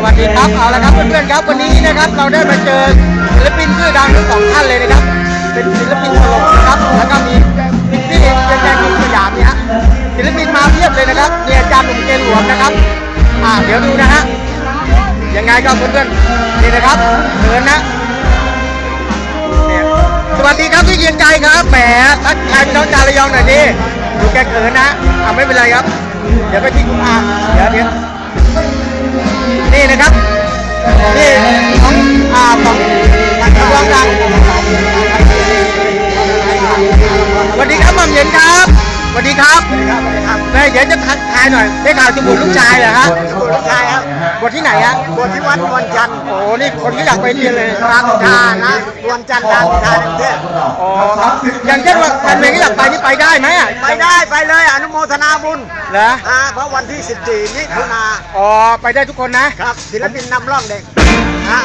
สวัสดีครับเอาละครับเพื่อนๆครับวันนี้นะครับเราได้มาเจอศิลปินชื่อดังทั้งสองท่านเลยนะครับ เป็นศิลปินตลกนะครับแล้วก็มีพี่เจนแดงกินสยามเนี่ยศิลปินมาเพียบเลยนะครับเนี่ยอาจารย์หนุ่มเกณฑ์หลวงนะครับอ่าเดี๋ยวดูนะฮะยังไงก็เพื่อนๆนี่นะครับเชิญนะสวัสดีครับพี่เยียงใจครับแหมทักทายพี่น้องจาระยองหน่อยดิดูแกเขินนะอ่าไม่เป็นไรครับ เดี๋ยวไปที่อ่าเดี๋ยวเดี๋ยว ดี๋ยวจะทักทายหน่อยได้ข่าวจะบวชลูกชายเหรอฮะบวชลูกชายครับบวชที่ไหนฮะบวชที่วัดนวลจันทร์โอ้นี่คนที่อยากไปเรียนเลยรามอินทรานะนวลจันทร์รามอินทรากรุงเทพอ๋อครับอย่างเช่นว่าแฟนเพลงที่อยากไปนี่ไปได้ไหมอะไปได้ไปเลยอนุโมทนาบุญเหรออ่าเพราะวันที่ 14มิถุนาอ๋อไปได้ทุกคนนะครับศิลปินนำร่องเด็กฮะ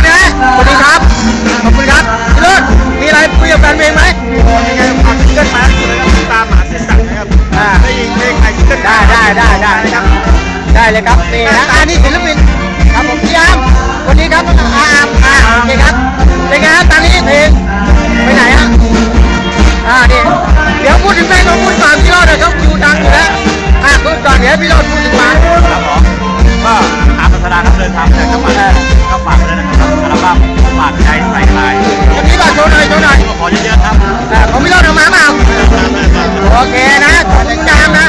อบคุณหมอมากนะสวัสดีครับ ขอบคุณครับพี่เลิศมีอะไรคุยกับแฟนเพลงไหมยังไงฝากซิงเกิลมาตามหาเสียงสั่งนะครับอ่าได้ยินเพลงใครซิงเกิลได้ได้ได้ได้ครับได้เลยครับนี่นะอันนี้ศิลปิน ของพี่รอดเอามาเปล่าโอเคนะขอบคุณยามนะ